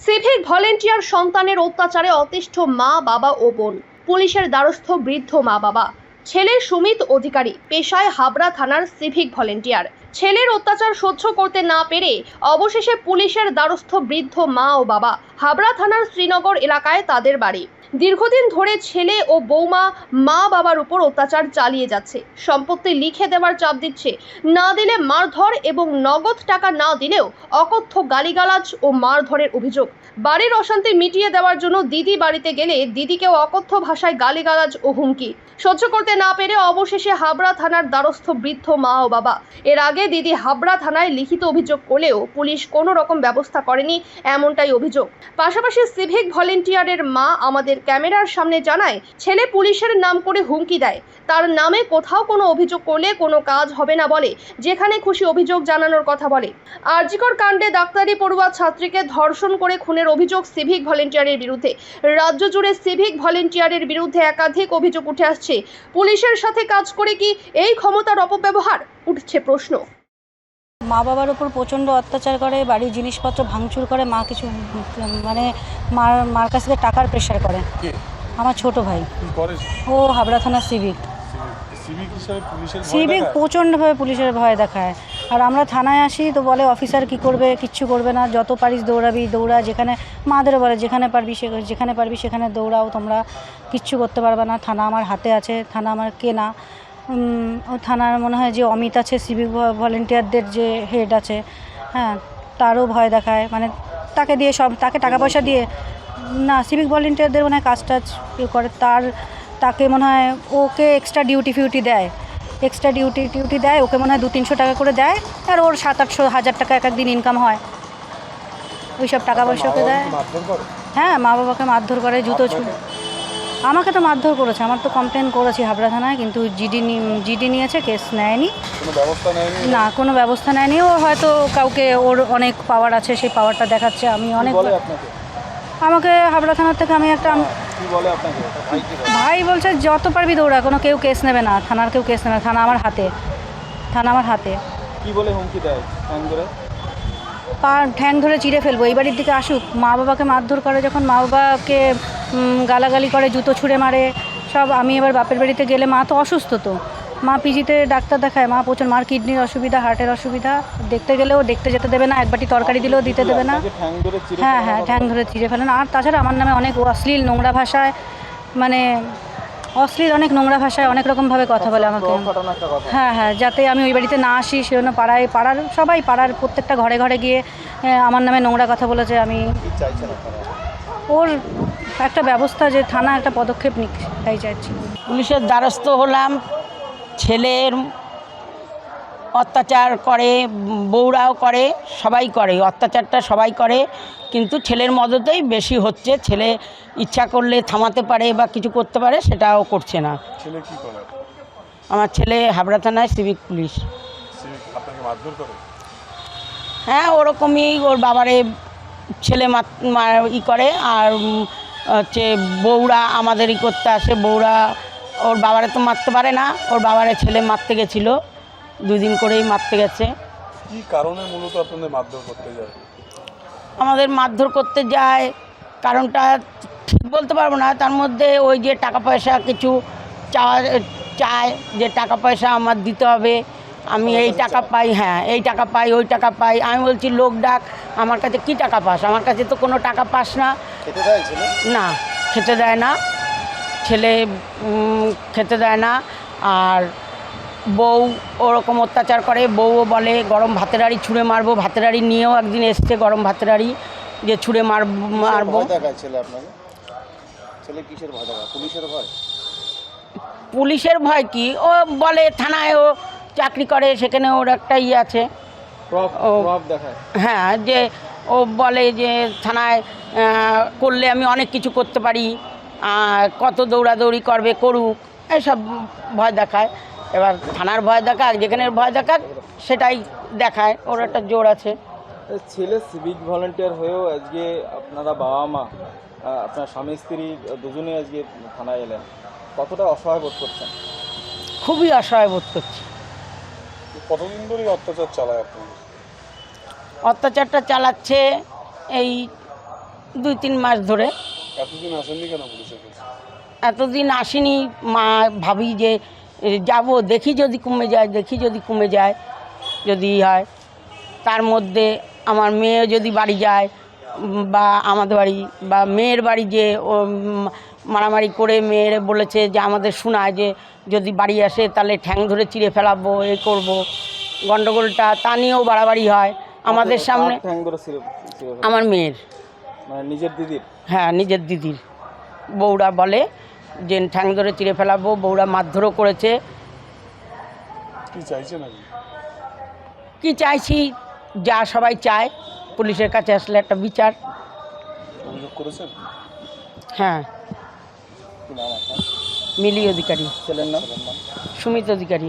Civic volunteer সন্তানের অত্যাচারে অতিষ্ঠ মা, বাবা ও বোন। পুলিশের দ্বারস্থ বৃদ্ধ মা, বাবা। ছেলে সুমিত অধিকারী, পেশায় হাবড়া থানার সিভিক ভলেন্টিয়ার। ছেলের অত্যাচার সহ্য করতে না পেরে অবশেষে পুলিশের দ্বারস্থ বৃদ্ধ মা ও বাবা হাবড়া থানার শ্রীনগর এলাকায় তাদের বাড়ি। দীর্ঘদিন ধরে ছেলে ও বৌমা মা বাবার উপর অত্যাচার চালিয়ে যাচ্ছে। সম্পত্তি লিখে দেওয়ার চাপ দিচ্ছে। না দিলে মারধর এবং নগদ টাকা না দিলেও অকথ্য গালিগালাজ ও মারধরের অভিযোগ। বাড়ির অশান্তি মিটিয়ে দেওয়ার জন্য দিদি বাড়িতে গেলে দিদিকেও অকথ্য ভাষায় গালিগালাজ ও হুমকি। সহ্য করতে না পেরে অবশেষে হাবড়া থানার দ্বারস্থ বৃদ্ধ মা ও বাবা। এর আগে দিদি হাবড়া থানায় লিখিত অভিযোগ করলেও পুলিশ কোনো রকম ব্যবস্থা করেনি এমনটাই অভিযোগ। পাশাপাশি সিভিক ভলেন্টিয়ারের মা আমাদের ক্যামেরার সামনে জানায়, ছেলে পুলিশের নাম করে হুমকি দেয়। তার নামে কোথাও কোনো অভিযোগ করলে কোনো কাজ হবে না বলে, যেখানে খুশি অভিযোগ জানানোর কথা বলে। আরজিকর কাণ্ডে ডাক্তারি পড়ুয়া ছাত্রীকে ধর্ষণ করে খুনের অভিযোগ সিভিক ভলেন্টিয়ারের বিরুদ্ধে। রাজ্য জুড়ে সিভিক ভলেন্টিয়ারের বিরুদ্ধে একাধিক অভিযোগ উঠে আসছে। পুলিশের সাথে কাজ করে কি এই ক্ষমতার অপব্যবহার? উঠছে প্রশ্ন। মা বাবার উপর প্রচণ্ড অত্যাচার করে বাড়ির জিনিসপত্র ভাঙচুর করে মা কিছু মানে মার মার কাছ থেকে টাকার প্রেশার করে। আমার ছোট ভাই। ও হাবড়া থানার সিভিক সিভিক? প্রচণ্ডভাবে পুলিশের ভয় দেখায়। আর আমরা থানায় আসি তো বলে অফিসার কি করবে? কিচ্ছু করবে না। যত পারিস দৌড়াবি দৌড়া। যেখানে মাদেরও বলে যেখানে পারবি সে যেখানে পারবি সেখানে দৌড়াও তোমরা। কিচ্ছু করতে পারবে না। থানা আমার হাতে আছে। থানা আমার কেনা। থানার মনে হয় যে অমিত আছে সিভিক ভলেন্টিয়ারদের যে হেড আছে হ্যাঁ তারও ভয় দেখায়। মানে তাকে দিয়ে সব তাকে টাকা পয়সা দিয়ে না সিভিক ভলেন্টিয়ারদের মনে হয় কাজ টাজ করে। তার তাকে মনে হয় ওকে এক্সট্রা ডিউটি ফিউটি দেয়। এক্সট্রা ডিউটি টিউটি দেয় ওকে মনে হয় দু তিনশো টাকা করে দেয় আর ওর সাত আটশো হাজার টাকা এক একদিন ইনকাম হয়। ওই সব টাকা পয়সা ওকে দেয়। হ্যাঁ মা বাবাকে মারধর করে জুতো ছু আমাকে তো মারধর করেছে আমার তো কমপ্লেন করেছি হাবড়া থানায় কিন্তু জিডি জিডি নিয়েছে কেস নেয়নি। না কোনো ব্যবস্থা নেয়নি। ও হয়তো কাউকে ওর অনেক পাওয়ার আছে সেই পাওয়ারটা দেখাচ্ছে আমি অনেক আমাকে হাবড়া থানার থেকে আমি একটা ওটা ভাই বলছে যত পারবি দৌড়া কোনো কেউ কেস নেবে না থানার কেউ কেস নেবে না থানা আমার হাতে থানা আমার হাতে। কি বলে হুমকি দেয় পা ঠ্যাং ধরে চিড়ে ফেলব এই বাড়ির দিকে আসুক। মা বাবাকে মারধর করে যখন মা বাবাকে গালাগালি করে জুতো ছুঁড়ে মারে সব আমি এবার বাপের বাড়িতে গেলে মা তো অসুস্থ তো। মা পিজিতে ডাক্তার দেখায় মা প্রচুর মার কিডনির অসুবিধা হার্টের অসুবিধা। দেখতে গেলেও দেখতে যেতে দেবে না এক বাটি তরকারি দিলেও দিতে দেবে না। হ্যাঁ হ্যাঁ ঠ্যাং ধরে চিড়ে ফেলেন আর তাছাড়া আমার নামে অনেক অশ্লীল নোংরা ভাষায় মানে অশ্লীল অনেক নোংরা ভাষায় অনেক রকমভাবে কথা বলে আমাকে। হ্যাঁ হ্যাঁ যাতে আমি ওই বাড়িতে না আসি সেজন্য পাড়ায় পাড়ার সবাই পাড়ার প্রত্যেকটা ঘরে ঘরে গিয়ে আমার নামে নোংরা কথা বলেছে আমি ওর একটা ব্যবস্থা যে থানা একটা পদক্ষেপ নিক তাই চাইছি। পুলিশের দ্বারস্থ হলাম ছেলের অত্যাচার করে বউরাও করে সবাই করে অত্যাচারটা সবাই করে কিন্তু ছেলের মদতেই বেশি হচ্ছে। ছেলে ইচ্ছা করলে থামাতে পারে বা কিছু করতে পারে সেটাও করছে না। ছেলে কি করে? আমার ছেলে হাবড়া থানায় সিভিক পুলিশ। হ্যাঁ ওরকমই ওর বাবারে ছেলে ই করে আর হচ্ছে বউরা আমাদেরই করতে আসে। বউরা ওর বাবারে তো মারতে পারে না ওর বাবারে ছেলে মারতে গেছিল। দুদিন করেই মারতে গেছে। কি কারণে মূলত আপনাদের মারধর করতে যায়? আমাদের মারধর করতে যায় কারণটা ঠিক বলতে পারব না। তার মধ্যে ওই যে টাকা পয়সা কিছু চাওয়া চায় যে টাকা পয়সা আমার দিতে হবে। আমি এই টাকা পাই হ্যাঁ এই টাকা পাই ওই টাকা পাই। আমি বলছি লোক ডাক আমার কাছে কি টাকা পাস? আমার কাছে তো কোনো টাকা পাস না। না খেতে দেয় না। ছেলে খেতে দেয় না। আর বউ ওরকম অত্যাচার করে বউও বলে গরম ভাতের হাঁড়ি ছুঁড়ে মারবো ভাতের হাঁড়ি নিয়েও একদিন এসছে গরম ভাতের হাঁড়ি যে ছুঁড়ে মার মারবো। পুলিশের ভয়? কি? ও বলে থানায় ও চাকরি করে সেখানে ওর একটা ইয়ে আছে ও। হ্যাঁ যে ও বলে যে থানায় করলে আমি অনেক কিছু করতে পারি আর কত দৌড়াদৌড়ি করবে করুক এসব ভয় দেখায়। এবার থানার ভয় দেখাক যেখানে ভয় দেখাক সেটাই দেখায়। ওর একটা জোর আছে। ছেলে সিভিক ভলেন্টিয়ার হয়েও আজকে আপনারা বাবা মা আপনার স্বামী স্ত্রী দুজনেই আজকে থানায় এলেন। কতটা অসহায় বোধ করছেন? খুবই অসহায় বোধ করছি। কতদিন ধরে অত্যাচার চালায় আপনাদের অত্যাচারটা চালাচ্ছে এই দুই তিন মাস ধরে। এতদিন আসেননি কেন পুলিশের কাছে? এতদিন আসিনি মা ভাবি যে যাব দেখি যদি কমে যায় দেখি যদি কমে যায় যদি হয়। তার মধ্যে আমার মেয়ে যদি বাড়ি যায় বা আমাদের বাড়ি বা মেয়ের বাড়ি যে ও, মারামারি করে মেয়ের বলেছে যে আমাদের শোনায় যে যদি বাড়ি আসে তাহলে ঠ্যাং ধরে চিড়ে ফেলাবো এ করব। গণ্ডগোলটা তা নিয়েও বাড়াবাড়ি হয়। আমাদের সামনে? আমার মেয়ের। মানে নিজের দিদির? হ্যাঁ নিজের দিদির। বউরা বলে যে ঠ্যাং ধরে চিড়ে ফেলাবো বউরা মারধরও করেছে। কি চাইছেন কি চাইছি? যা সবাই চায় পুলিশের কাছে আসলে একটা বিচার। করেছেন? হ্যাঁ। মিলি অধিকারী। ছেলের নাম? সুমিত অধিকারী।